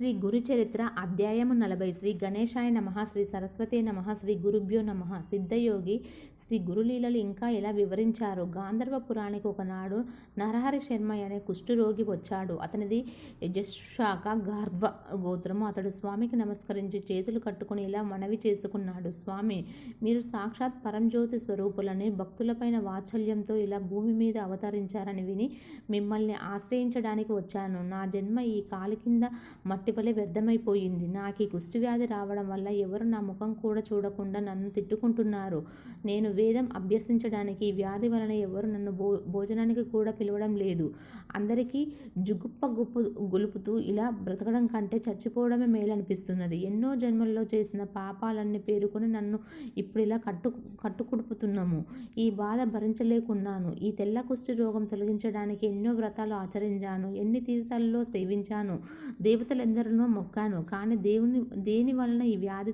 శ్రీ గురుచరిత్ర అధ్యాయము నలభై. శ్రీ గణేశాయ నమ శ్రీ సరస్వతి నమ శ్రీ గురుభ్యో నమ సిద్ధయోగి శ్రీ గురులీలలు ఇంకా ఎలా వివరించారు? గాంధర్వ పురాణికి ఒకనాడు నరహరి శర్మ అనే కుష్ఠరోగి వచ్చాడు. అతనిది యజశాఖ గార్ధ్వ గోత్రము. అతడు స్వామికి నమస్కరించి చేతులు కట్టుకుని ఇలా మనవి చేసుకున్నాడు. స్వామి మీరు సాక్షాత్ పరంజ్యోతి స్వరూపులని భక్తులపైన వాత్సల్యంతో ఇలా భూమి మీద అవతరించారని విని మిమ్మల్ని ఆశ్రయించడానికి వచ్చాను. నా జన్మ ఈ కాలి కింద మట్టి వలె వ్యర్థమైపోయింది. నాకు ఈ కుష్టి వ్యాధి రావడం వల్ల ఎవరు నా ముఖం కూడా చూడకుండా నన్ను తిట్టుకుంటున్నారు. నేను వేదం అభ్యసించడానికి ఈ వ్యాధి వలన ఎవరు నన్ను భో భోజనానికి కూడా పిలవడం లేదు. అందరికీ జుగుప్ప గుప్పు గొలుపుతూ ఇలా బ్రతకడం కంటే చచ్చిపోవడమే మేలనిపిస్తున్నది. ఎన్నో జన్మల్లో చేసిన పాపాలన్నీ పేరుకొని నన్ను ఇప్పుడు ఇలా కట్టు కట్టుకుడుపుతున్నాము. ఈ బాధ భరించలేకున్నాను. ఈ తెల్ల కుష్టి రోగం తొలగించడానికి ఎన్నో వ్రతాలు ఆచరించాను. ఎన్ని తీర్థాలలో సేవించాను. దేవతలందరినో మొక్కాను. కానీ దేవుని దేని వలన ఈ వ్యాధి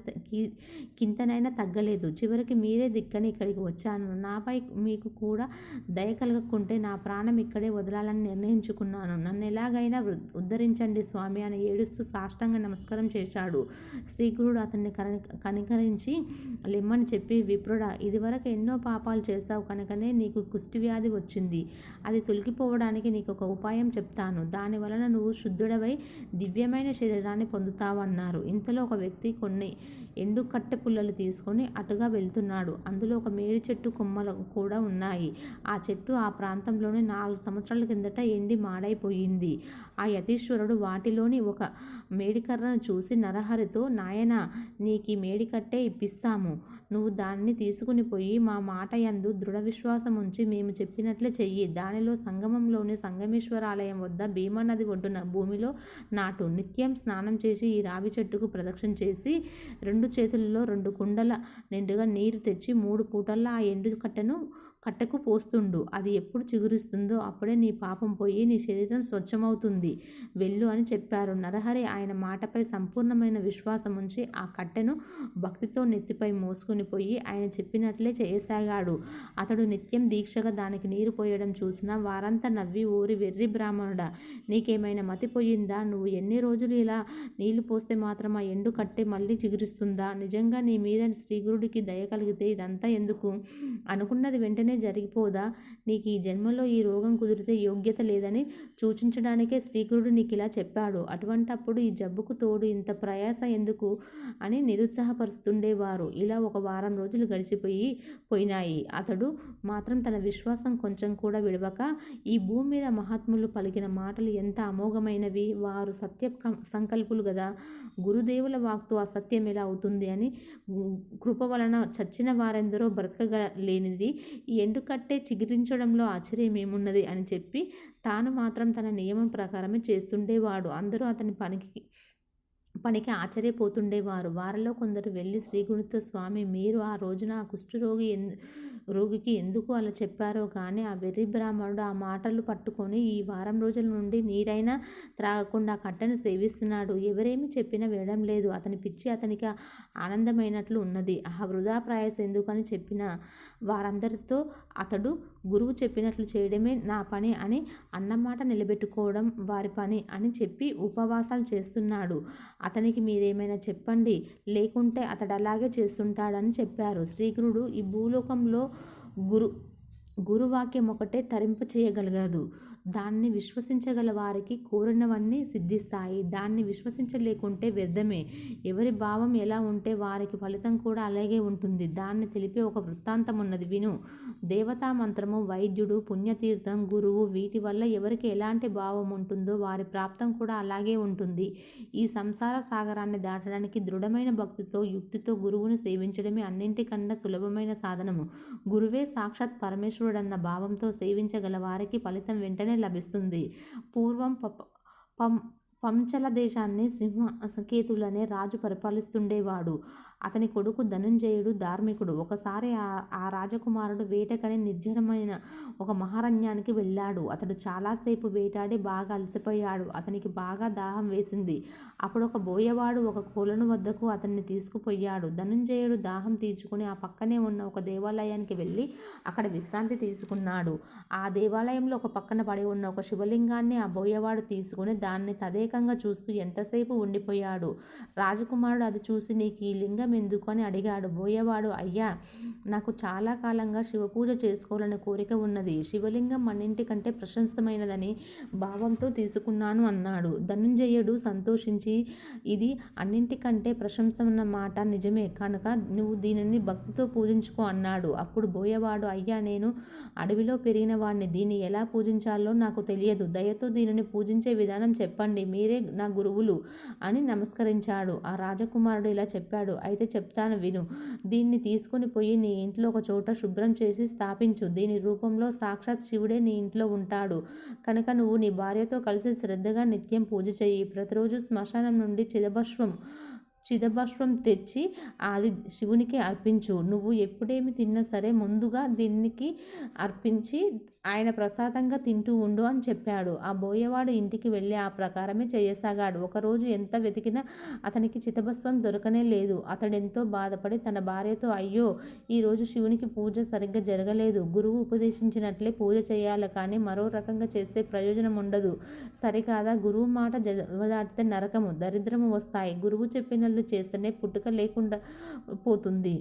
కింతనైనా తగ్గలేదు. చివరికి మీరే దిక్కని ఇక్కడికి వచ్చాను. నాపై మీకు కూడా దయ కలగకుంటే నా ప్రాణం ఇక్కడే వదలాలని నిర్ణయించుకున్నాను. నన్ను ఎలాగైనా ఉద్ధరించండి స్వామి అని ఏడుస్తూ సాష్టంగా నమస్కారం చేశాడు. శ్రీగురుడు అతన్ని కని కనికరించి లెమ్మని చెప్పి విప్రుడా ఇదివరకు ఎన్నో పాపాలు చేశావు కనుకనే నీకు కుష్టి వ్యాధి వచ్చింది. అది తొలగిపోవడానికి నీకు ఒక ఉపాయం చెప్తాను. దాని వలన నువ్వు శుద్ధుడవై దివ్యమైన శరీరాన్ని పొందుతావన్నారు. ఇంతలో ఒక వ్యక్తి కొన్ని ఎండు కట్టె పుల్లలు తీసుకొని అటుగా వెళ్తున్నాడు. అందులో ఒక మేడి చెట్టు కొమ్మలు కూడా ఉన్నాయి. ఆ చెట్టు ఆ ప్రాంతంలోనే నాలుగు సంవత్సరాల కిందట ఎండి మాడైపోయింది. ఆ యతీశ్వరుడు వాటిలోని ఒక మేడికర్రను చూసి నరహరితో నాయనా నీకు ఈ మేడికట్టే ఇప్పిస్తాము. నువ్వు దాన్ని తీసుకుని పోయి మా మాట యందు దృఢ విశ్వాసం ఉంచి మేము చెప్పినట్లే చెయ్యి. దానిలో సంగమంలోని సంగమేశ్వర ఆలయం వద్ద భీమానది ఒడ్డున భూమిలో నాటు నిత్యం స్నానం చేసి ఈ రావి చెట్టుకు ప్రదక్షిణ చేసి రెండు చేతుల్లో రెండు కుండల నిండుగా నీరు తెచ్చి మూడు పూటల్లా ఆ ఎండు కట్టెను కట్టకు పోస్తుండు. అది ఎప్పుడు చిగురిస్తుందో అప్పుడే నీ పాపం పోయి నీ శరీరం స్వచ్ఛమవుతుంది. వెళ్ళు అని చెప్పారు. నరహరి ఆయన మాటపై సంపూర్ణమైన విశ్వాసం ఉంచి ఆ కట్టెను భక్తితో నెత్తిపై మోసుకుని పోయి ఆయన చెప్పినట్లే చేయసాగాడు. అతడు నిత్యం దీక్షగా దానికి నీరు పోయడం చూసిన వారంతా నవ్వి ఊరి వెర్రి బ్రాహ్మణుడా. నీకేమైనా మతిపోయిందా నువ్వు ఎన్ని రోజులు ఇలా నీళ్ళు పోస్తే మాత్రం ఆ ఎండు కట్టె మళ్ళీ చిగురిస్తుందా? నిజంగా నీ మీద శ్రీగురుడికి దయ కలిగితే ఇదంతా ఎందుకు? అనుకున్నది వెంటనే జరిగిపోదా? నీకు ఈ జన్మలో ఈ రోగం కుదిరితే యోగ్యత లేదని సూచించడానికే శ్రీగురుడు నీకు ఇలా చెప్పాడు. అటువంటప్పుడు ఈ జబ్బుకు తోడు ఇంత ప్రయాస ఎందుకు? అని నిరుత్సాహపరుస్తుండేవారు. ఇలా ఒక వారం రోజులు గడిచిపోయి పోయినాయి. అతడు మాత్రం తన విశ్వాసం కొంచెం కూడా విడవక ఈ భూమి మీద మహాత్ములు పలికిన మాటలు ఎంత అమోఘమైనవి? వారు సత్య కం- సంకల్పులు కదా గురుదేవుల వాక్తో అసత్యం ఎలా అవుతుంది అని కృప వలన చచ్చిన వారెందరో బ్రతకగలేనిది ఈ ఎండుకట్టే చిగురించడంలో ఆశ్చర్యం ఏమున్నది అని చెప్పి తాను మాత్రం తన నియమం ప్రకారమే చేస్తుండేవాడు. అందరూ అతని పనికి పనికి ఆశ్చర్యపోతుండేవారు. వారిలో కొందరు వెళ్ళి శ్రీగుణితో స్వామి మీరు ఆ రోజున ఆ కుష్ఠరోగి ఎందు రోగికి ఎందుకు అలా చెప్పారో కానీ ఆ వెర్రి బ్రాహ్మణుడు ఆ మాటలు పట్టుకొని ఈ వారం రోజుల నుండి నీరైనా త్రాగకుండా కట్టను కట్టెను సేవిస్తున్నాడు. ఎవరేమి చెప్పినా వినడం లేదు. అతని పిచ్చి అతనికి ఆనందమైనట్లు ఉన్నది. ఆ వృధా ప్రయాస ఎందుకని చెప్పిన వారందరితో అతడు గురువు చెప్పినట్లు చేయడమే నా పని అని అన్నమాట నిలబెట్టుకోవడం వారి పని అని చెప్పి ఉపవాసాలు చేస్తున్నాడు. అతనికి మీరేమైనా చెప్పండి. లేకుంటే అతడు అలాగే చేస్తుంటాడని చెప్పారు. శ్రీగురుడు ఈ భూలోకంలో గురు గురువాక్యం ఒకటే తరింప చేయగలగదు దాన్ని విశ్వసించగల వారికి కోరినవన్నీ సిద్ధిస్తాయి. దాన్ని విశ్వసించలేకుంటే వ్యర్థమే. ఎవరి భావం ఎలా ఉంటే వారికి ఫలితం కూడా అలాగే ఉంటుంది. దాన్ని తెలిపే ఒక వృత్తాంతం ఉన్నది. విను. దేవతా మంత్రము వైద్యుడు పుణ్యతీర్థం గురువు వీటి వల్ల ఎవరికి ఎలాంటి భావం ఉంటుందో వారి ప్రాప్తం కూడా అలాగే ఉంటుంది. ఈ సంసార సాగరాన్ని దాటడానికి దృఢమైన భక్తితో యుక్తితో గురువును సేవించడమే అన్నింటికన్నా సులభమైన సాధనము. గురువే సాక్షాత్ పరమేశ్వరుడన్న భావంతో సేవించగల వారికి ఫలితం వెంటనే లభిస్తుంది. పూర్వం పం పంచల దేశాన్ని సింహ కేతులనే రాజు పరిపాలిస్తుండేవాడు. అతని కొడుకు ధనుంజయుడు ధార్మికుడు. ఒకసారి ఆ ఆ రాజకుమారుడు వేటకని నిర్జనమైన ఒక మహారణ్యానికి వెళ్ళాడు. అతడు చాలాసేపు వేటాడి బాగా అలసిపోయాడు. అతనికి బాగా దాహం వేసింది. అప్పుడు ఒక బోయవాడు ఒక కోలను వద్దకు అతన్ని తీసుకుపోయాడు. ధనుంజయుడు దాహం తీర్చుకుని ఆ పక్కనే ఉన్న ఒక దేవాలయానికి వెళ్ళి అక్కడ విశ్రాంతి తీసుకున్నాడు. ఆ దేవాలయంలో ఒక పక్కన పడి ఉన్న ఒక శివలింగాన్ని ఆ బోయవాడు తీసుకుని దాన్ని తదేకంగా చూస్తూ ఎంతసేపు ఉండిపోయాడు? రాజకుమారుడు అది చూసి నీకు ఈ లింగం ఎందుకు అని అడిగాడు. బోయవాడు అయ్యా నాకు చాలా కాలంగా శివపూజ చేసుకోవాలని కోరిక ఉన్నది. శివలింగం అన్నింటికంటే ప్రశంసమైనదని భావంతో తీసుకున్నాను అన్నాడు. ధనుంజయుడు సంతోషించి ఇది అన్నింటికంటే ప్రశంసమన్న మాట నిజమే. కనుక నువ్వు దీనిని భక్తితో పూజించుకో అన్నాడు. అప్పుడు బోయవాడు అయ్యా నేను అడవిలో పెరిగిన వాడిని దీన్ని ఎలా పూజించాలో నాకు తెలియదు. దయతో దీనిని పూజించే విధానం చెప్పండి. మీరే నా గురువులు అని నమస్కరించాడు. ఆ రాజకుమారుడు ఇలా చెప్పాడు. అయితే చెప్తాను విను. దీన్ని తీసుకుని పోయి నీ ఇంట్లో ఒక చోట శుభ్రం చేసి స్థాపించు. దీని రూపంలో సాక్షాత్ శివుడే నీ ఇంట్లో ఉంటాడు. కనుక నువ్వు నీ భార్యతో కలిసి శ్రద్ధగా నిత్యం పూజ చేయి ప్రతిరోజు శ్మశానం నుండి చిదభస్వం చిదభస్వం తెచ్చి అది శివునికి అర్పించు. నువ్వు ఎప్పుడేమి తిన్నా సరే ముందుగా దీనికి అర్పించి ఆయన ప్రసాదంగా తింటూ ఉండు అని చెప్పాడు. ఆ బోయవాడు ఇంటికి వెళ్ళి ఆ ప్రకారమే చేయసాగాడు. ఒకరోజు ఎంత వెతికినా అతనికి చితభస్వం దొరకనే లేదు. అతడెంతో బాధపడి తన భార్యతో అయ్యో ఈరోజు శివునికి పూజ సరిగ్గా జరగలేదు. గురువు ఉపదేశించినట్లే పూజ చేయాలి కానీ మరో రకంగా చేస్తే ప్రయోజనం ఉండదు. సరికాదా? గురువు మాట జవదాటితే నరకము దరిద్రము వస్తాయి. గురువు చెప్పినట్లు చేస్తేనే పుట్టుక లేకుండా పోతుంది.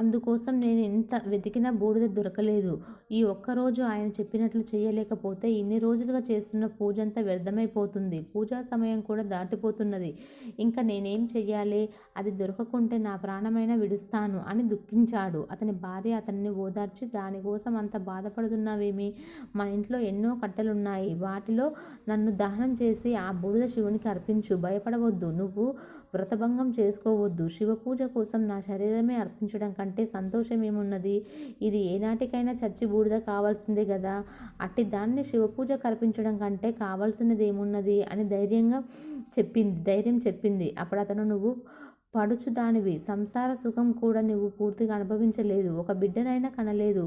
అందుకోసం నేను ఎంత వెతికినా బూడిద దొరకలేదు. ఈ ఒక్కరోజు ఆయన చెప్పినట్లు చేయలేకపోతే ఇన్ని రోజులుగా చేస్తున్న పూజ అంతా వ్యర్థమైపోతుంది. పూజా సమయం కూడా దాటిపోతున్నది. ఇంకా నేనేం చెయ్యాలి? అది దొరకకుంటే నా ప్రాణమైనా విడుస్తాను అని దుఃఖించాడు. అతని భార్య అతన్ని ఓదార్చి దానికోసం అంత బాధపడుతున్నావేమి? మా ఇంట్లో ఎన్నో కట్టెలున్నాయి. వాటిలో నన్ను దహనం చేసి ఆ బూడిద శివునికి అర్పించు. భయపడవద్దు. నువ్వు వ్రతభంగం చేసుకోవద్దు. శివ పూజ కోసం నా శరీరమే అర్పించడం కంటే సంతోషం ఏమున్నది? ఇది ఏనాటికైనా చచ్చి బూడిద కావాల్సిందే కదా అట్టి దాన్ని శివపూజ కల్పించడం కంటే కావాల్సినది ఏమున్నది అని ధైర్యంగా చెప్పింది ధైర్యం చెప్పింది. అప్పుడు అతను నువ్వు పడుచు దానివి సంసార సుఖం కూడా నువ్వు పూర్తిగా అనుభవించలేదు. ఒక బిడ్డనైనా కనలేదు.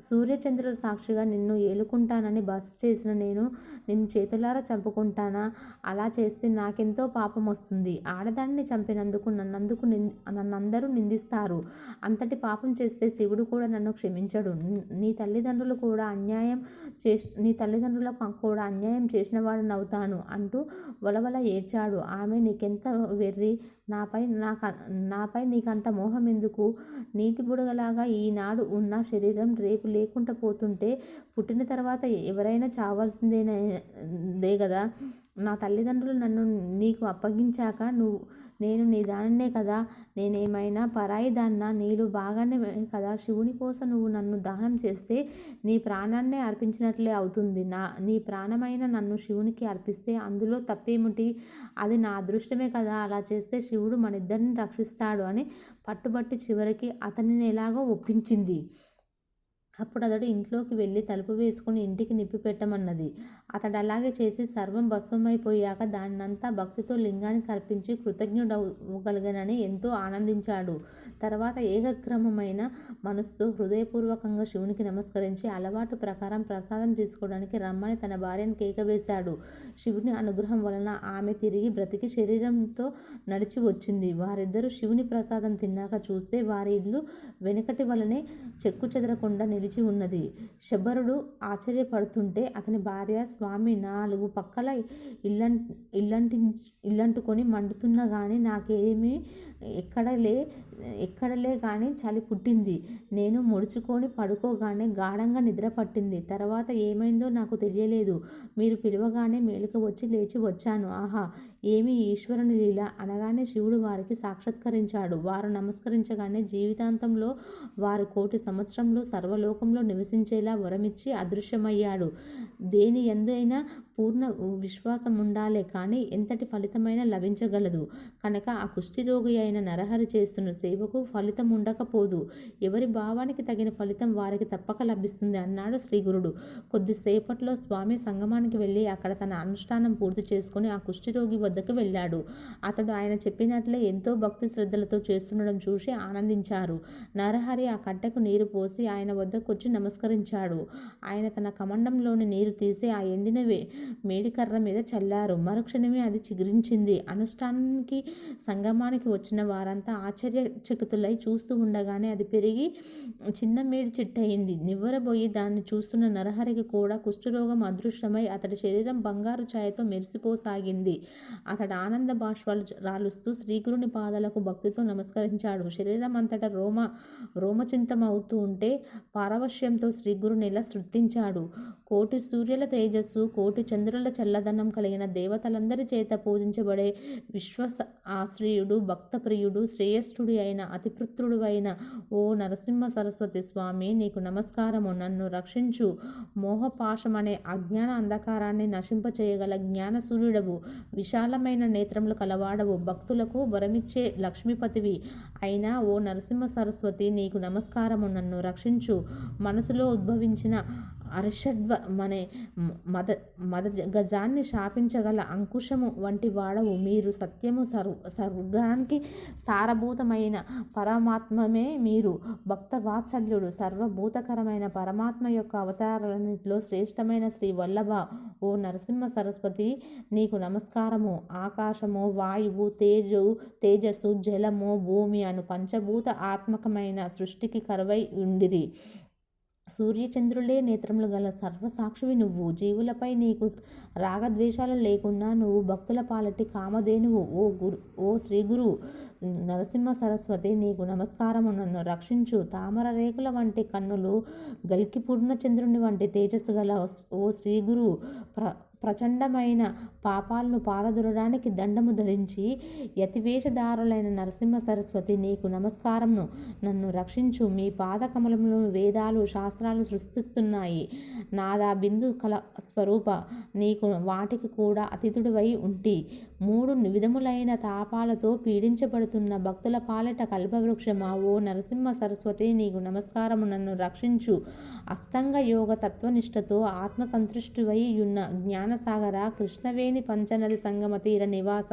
సూర్యచంద్రుల సాక్షిగా నిన్ను ఏలుకుంటానని బస చేసిన నేను నిన్ను చేతులారా చంపుకుంటానా? అలా చేస్తే నాకెంతో పాపం వస్తుంది. ఆడదాన్ని చంపినందుకు నన్నందుకు నింద నన్నందరూ నిందిస్తారు. అంతటి పాపం చేస్తే శివుడు కూడా నన్ను క్షమించడు. నీ తల్లిదండ్రులు కూడా అన్యాయం చేసి నీ తల్లిదండ్రులకు కూడా అన్యాయం చేసిన వాడినవుతాను అంటూ వలవల ఏడ్చాడు. ఆమె నీకెంత వెర్రి? నాపై నాకు నాపై నీకంత మోహం ఎందుకు నీటి బుడగలాగా ఈనాడు ఉన్న శరీరం రేపు లేకుండా పోతుంటే పుట్టిన తర్వాత ఎవరైనా చావాల్సిందేనే దే కదా నా తల్లిదండ్రులు నన్ను నీకు అప్పగించాక నువ్వు నేను నీ దానినే కదా నేనేమైనా పరాయి దాన్న నీళ్ళు బాగానే కదా శివుని కోసం నువ్వు నన్ను దహనం చేస్తే నీ ప్రాణాన్నే అర్పించినట్లే అవుతుంది. నా నీ ప్రాణమైన నన్ను శివునికి అర్పిస్తే అందులో తప్పేమిటి? అది నా అదృష్టమే కదా అలా చేస్తే శివుడు మన ఇద్దరిని రక్షిస్తాడు అని పట్టుబట్టి చివరికి అతనిని ఎలాగో ఒప్పించింది. అప్పుడు అతడు ఇంట్లోకి వెళ్ళి తలుపు వేసుకుని ఇంటికి నిప్పి పెట్టమన్నది. అతడు అలాగే చేసి సర్వం భస్మమైపోయాక దాన్నంతా భక్తితో లింగానికి అర్పించి కృతజ్ఞుడవగలిగానని ఎంతో ఆనందించాడు. తర్వాత ఏకక్రమమైన మనసుతో హృదయపూర్వకంగా శివునికి నమస్కరించి అలవాటు ప్రకారం ప్రసాదం తీసుకోవడానికి రమ్మని తన భార్యను కేకవేశాడు. శివుని అనుగ్రహం వలన ఆమె తిరిగి బ్రతికి శరీరంతో నడిచి వచ్చింది. వారిద్దరూ శివుని ప్రసాదం తిన్నాక చూస్తే వారి ఇల్లు వెనుకటి వలనే చెక్కు చెదరకుండా నిలిచి ఉన్నది. శబరుడు ఆశ్చర్యపడుతుంటే అతని భార్య స్వామి నాలుగు పక్కల ఇల్లం ఇల్లంటి ఇల్లంటుకొని మండుతున్నా కానీ నాకేమీ ఎక్కడలే ఎక్కడలే కానీ చలి పుట్టింది. నేను ముడుచుకొని పడుకోగానే గాఢంగా నిద్ర పట్టింది. తర్వాత ఏమైందో నాకు తెలియలేదు. మీరు పిలవగానే మేలుక వచ్చి లేచి వచ్చాను. ఆహా ఏమి ఈశ్వరుని లీల అనగానే శివుడు వారికి సాక్షాత్కరించాడు. వారు నమస్కరించగానే జీవితాంతంలో వారు కోటి సంవత్సరంలో సర్వలోకంలో నివసించేలా వరమిచ్చి అదృశ్యమయ్యాడు. దేని ఎందైనా పూర్ణ విశ్వాసం ఉండాలే కానీ ఎంతటి ఫలితమైనా లభించగలదు. కనుక ఆ కుష్ఠిరోగి అయిన నరహరి చేస్తున్న సేవకు ఫలితం ఉండకపోదు ఎవరి భావానికి తగిన ఫలితం వారికి తప్పక లభిస్తుంది అన్నాడు శ్రీగురుడు. కొద్దిసేపట్లో స్వామి సంగమానికి వెళ్ళి అక్కడ తన అనుష్ఠానం పూర్తి చేసుకుని ఆ కుష్ఠిరోగి వద్దకు వెళ్ళాడు. అతడు ఆయన చెప్పినట్లే ఎంతో భక్తి శ్రద్ధలతో చేస్తుండడం చూసి ఆనందించారు. నరహరి ఆ కట్టెకు నీరు పోసి ఆయన వద్దకు వచ్చి నమస్కరించాడు. ఆయన తన కమండంలోని నీరు తీసి ఆ ఎండిన వే మేడికర్ర మీద చల్లారు. మరుక్షణమే అది చిగురించింది. అనుష్ఠానానికి సంగమానికి వచ్చిన వారంతా ఆశ్చర్యచకితులై చూస్తూ ఉండగానే అది పెరిగి చిన్న మేడి చెట్టయింది. నివ్వరబోయి దాన్ని చూస్తున్న నరహరికి కూడా కుష్ఠరోగం అదృష్టమై అతడి శరీరం బంగారు ఛాయతో మెరిసిపోసాగింది. అతడు ఆనంద బాష్పాలు రాలుస్తూ శ్రీగురుని పాదాలకు భక్తితో నమస్కరించాడు. శరీరం అంతటా రోమ రోమచింతమవుతూ ఉంటే పారవశ్యంతో శ్రీగురుని ఇలా సృష్టించాడు కోటి సూర్యుల తేజస్సు కోటి చంద్రుల చల్లదనం కలిగిన దేవతలందరి చేత పూజించబడే విశ్వస ఆశ్రయుడు భక్తప్రియుడు శ్రేయష్ఠుడి అయిన అతిపుత్రుడు అయిన ఓ నరసింహ సరస్వతి స్వామి నీకు నమస్కారము. నన్ను రక్షించు. మోహపాశమనే అజ్ఞాన అంధకారాన్ని నశింపచేయగల జ్ఞాన సూర్యుడవు. విశాలమైన నేత్రములు కలవాడవు. భక్తులకు వరమిచ్చే లక్ష్మీపతివి అయినా ఓ నరసింహ సరస్వతి నీకు నమస్కారము. నన్ను రక్షించు. మనసులో ఉద్భవించిన అర్షడ్వ మనే మద మద గజాన్ని శాపించగల అంకుశము వంటి వాడవు. మీరు సత్యము సర్వ స్వర్గానికి సారభూతమైన పరమాత్మమే మీరు. భక్త వాత్సల్యుడు సర్వభూతకరమైన పరమాత్మ యొక్క అవతారాలన్నింటిలో శ్రేష్టమైన శ్రీ వల్లభ. ఓ నరసింహ సరస్వతి నీకు నమస్కారము. ఆకాశము వాయువు తేజు తేజస్సు జలము భూమి అను పంచభూత ఆత్మకమైన సృష్టికి కరువై ఉండిరి. సూర్యచంద్రులే నేత్రములు గల సర్వసాక్షివి నువ్వు. జీవులపై నీకు రాగద్వేషాలు లేకుండా నువ్వు భక్తుల పాలటి కామధేనువు. ఓ గురు ఓ శ్రీ గురు నరసింహ సరస్వతి నీకు నమస్కారము నన్ను రక్షించు. తామర రేకుల వంటి కన్నులు గల్కి పూర్ణచంద్రుని వంటి తేజస్సు గల ఓ శ్రీ గురు. ప్ర ప్రచండమైన పాపాలను పారదురడానికి దండము ధరించి యతివేషధారులైన నరసింహ సరస్వతి నీకు నమస్కారంను నన్ను రక్షించు. మీ పాదకమలంలో వేదాలు శాస్త్రాలు సృష్టిస్తున్నాయి. నాదా బిందు కల స్వరూప నీకు వాటికి కూడా అతిథుడివై ఉంటి. మూడు విధములైన తాపాలతో పీడించబడుతున్న భక్తుల పాలట కల్పవృక్షమా? ఓ నరసింహ సరస్వతి నీకు నమస్కారము నన్ను రక్షించు. అష్టంగ యోగ తత్వనిష్టతో ఆత్మసంతృష్టివై ఉన్న జ్ఞాన జ్ఞానసాగర కృష్ణవేణి పంచనది సంగమ తీర నివాస.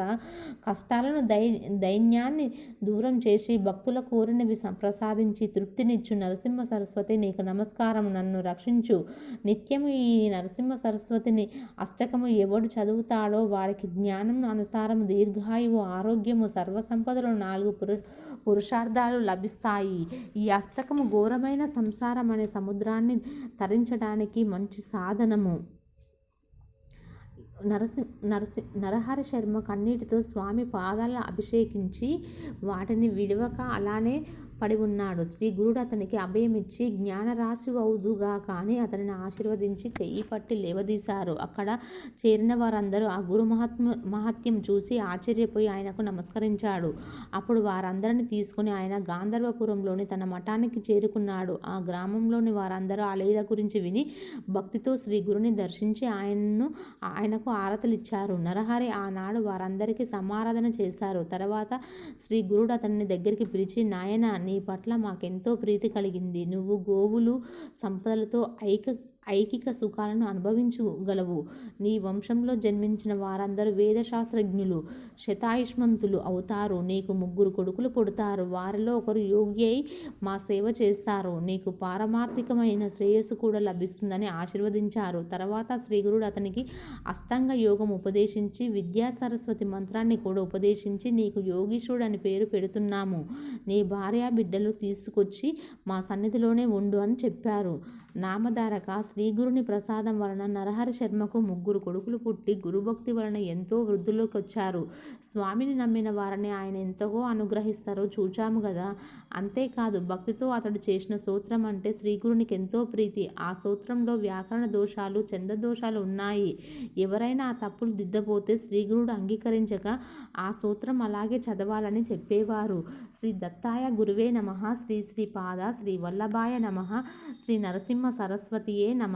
కష్టాలను దై దైన్యాన్ని దూరం చేసి భక్తుల కోరినవి ప్రసాదించి తృప్తినిచ్చు. నరసింహ సరస్వతి నీకు నమస్కారం నన్ను రక్షించు. నిత్యము ఈ నరసింహ సరస్వతిని అష్టకము ఎవడు చదువుతాడో వారికి జ్ఞానం అనుసారం దీర్ఘాయువు ఆరోగ్యము సర్వసంపదలు నాలుగు పురు పురుషార్థాలు లభిస్తాయి. ఈ అష్టకము ఘోరమైన సంసారం అనే సముద్రాన్ని తరించడానికి మంచి సాధనము. నరసి నరసి నరహరి శర్మ కన్నీటితో స్వామి పాదాలను అభిషేకించి వాటిని విడవక అలానే పడి ఉన్నాడు. శ్రీ గురుడు అతనికి అభయమిచ్చి జ్ఞానరాశి అవుదుగా కానీ అతనిని ఆశీర్వదించి చెయ్యి పట్టి లేవదీశారు. అక్కడ చేరిన వారందరూ ఆ గురు మహాత్మ మహత్యం చూసి ఆశ్చర్యపోయి ఆయనకు నమస్కరించాడు. అప్పుడు వారందరిని తీసుకుని ఆయన గాంధర్వపురంలోని తన మఠానికి చేరుకున్నాడు. ఆ గ్రామంలోని వారందరూ ఆ లీల గురించి విని భక్తితో శ్రీ గురుని దర్శించి ఆయన్ను ఆయనకు ఆరతలిచ్చారు. నరహరి ఆనాడు వారందరికీ సమారాధన చేశారు. తర్వాత శ్రీ గురుడు అతన్ని దగ్గరికి పిలిచి నాయన నీ పట్ల మాకెంతో ప్రీతి కలిగింది. నువ్వు గోవులు సంపదలతో ఐక ఐకిక సుఖాలను అనుభవించగలవు. నీ వంశంలో జన్మించిన వారందరూ వేదశాస్త్రజ్ఞులు శతాయుష్మంతులు అవుతారు. నీకు ముగ్గురు కొడుకులు పుడతారు. వారిలో ఒకరు యోగి అయి మా సేవ చేస్తారు. నీకు పారమార్థికమైన శ్రేయస్సు కూడా లభిస్తుందని ఆశీర్వదించారు. తర్వాత శ్రీగురుడు అతనికి అస్తంగ యోగం ఉపదేశించి విద్యా సరస్వతి మంత్రాన్ని కూడా ఉపదేశించి నీకు యోగీశ్వరుడు అని పేరు పెడుతున్నాము. నీ భార్య బిడ్డలు తీసుకొచ్చి మా సన్నిధిలోనే ఉండు అని చెప్పారు. నామధారక శ్రీగురుని ప్రసాదం వలన నరహరి శర్మకు ముగ్గురు కొడుకులు పుట్టి గురుభక్తి వలన ఎంతో వృద్ధుల్లోకి వచ్చారు స్వామిని నమ్మిన వారిని ఆయన ఎంతగో అనుగ్రహిస్తారో చూచాము కదా అంతేకాదు భక్తితో అతడు చేసిన సూత్రం అంటే శ్రీగురునికి ఎంతో ప్రీతి. ఆ సూత్రంలో వ్యాకరణ దోషాలు చందదోషాలు ఉన్నాయి. ఎవరైనా ఆ తప్పులు దిద్దపోతే శ్రీగురుడు అంగీకరించక ఆ సూత్రం అలాగే చదవాలని చెప్పేవారు. శ్రీ దత్తాయ గురువే నమ శ్రీ శ్రీ పాద శ్రీ వల్లభాయ నమ శ్రీ నరసింహ సరస్వతియే నమ.